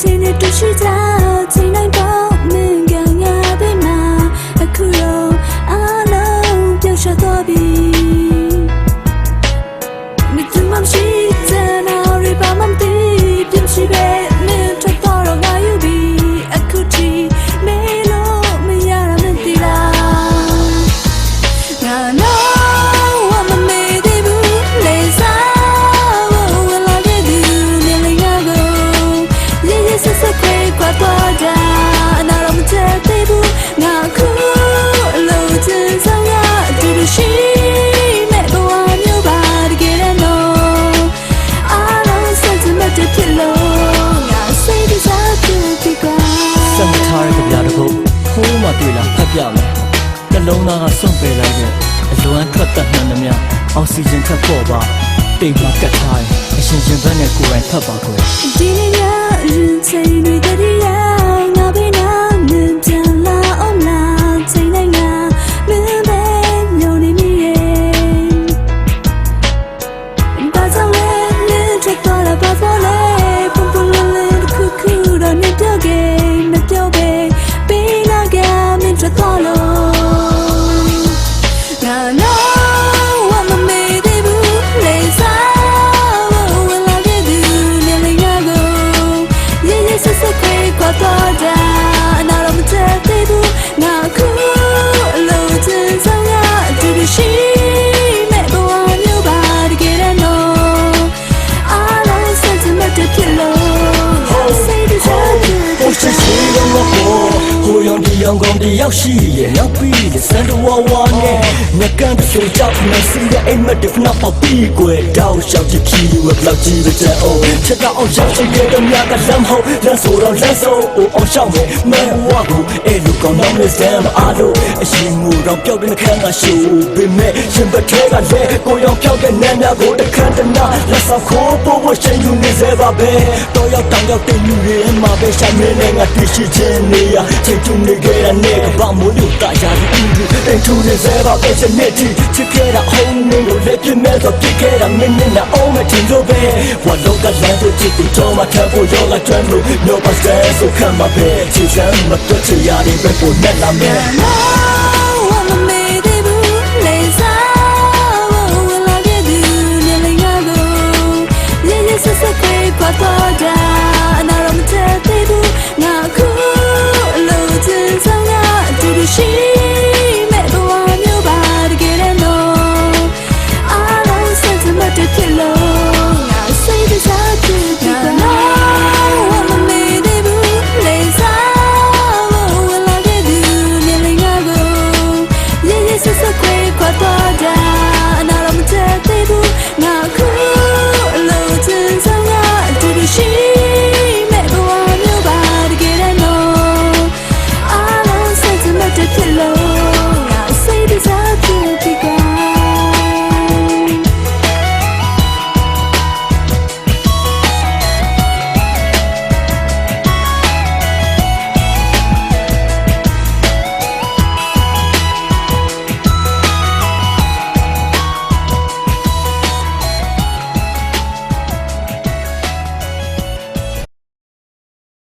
ချင်းနဲ့တူရှိကြ ပြမယ်နှလုံးသားကစွန့်ပယ်လိုက်တဲ့အလွမ်းထွက်တတ်မှန်သမျှအောက်ဆီဂျင်ထပ်ပေါ်ပါတိမ်မှာကတ်ထားရင်အရှင်ရှင်ဘက်နဲ့ကိုယ်တိုင်ဖတ်ပါကွယ်ဒီနေ့ညရင်ချိန်တွေတည်း တယောက်ရှိရဲ့နောက်ပြီးတဲ့စံတော်ဝါဝါနဲ့ငကန်တဆိုကြောက်နေစီတဲ့အိမ်မက်တစ်ဖနာပေါက်ပြီးကွယ်တောက်လျှောက်ချစ်ချီဝက်လောက်ကြီးပဲတဲ့အိုချက်တော့အောင်ရောက်ချင်တဲ့မြတ်ကလမ်းဟုတ်လမ်းဆိုတော့လမ်းဆိုအိုအောင်ရှောက်မယ်မဲဝါကူအဲ့လူကောင်းတော့လက်စမ်းအားလို့အရှင်ငူတော့ပျောက်တဲ့ခန်းကရှိုးပေမဲ့ရှင်ဘက်ထဲကလည်းကိုရောင်ဖြောက်တဲ့နန်းများကိုတခန့်တနာလက်ဆောင်ခိုးဖို့ဝရှင်ယူနေစေပါပဲတော့ရောက်တောင်ရောက်တဲ့လူတွေမှာပဲရှာမင်းနဲ့ငါတွေ့ရှိခြင်းနေရချိန်ကျုံနေကြတဲ့နေကဘာမို့လို့တာယာဒီဦးလူတဲ့ထူနေစေပါပဲစနေတီချစ်ခဲ့တာအုံးနေလို့လက်ပြမဲ့ဆိုပြစ်ခဲ့တာမင်းနဲ့အောင်မတင်လို့ပဲဝါတော့ကလမ်းတို့ချစ်ကိုတော့မထပ်ဖို့ရောလာကျွမ်းလို့ no pass ဆိုခံမှာပဲချစ်စမ်းမတော့ချရတဲ့ဘက်ကိုနဲ့လာမယ် No,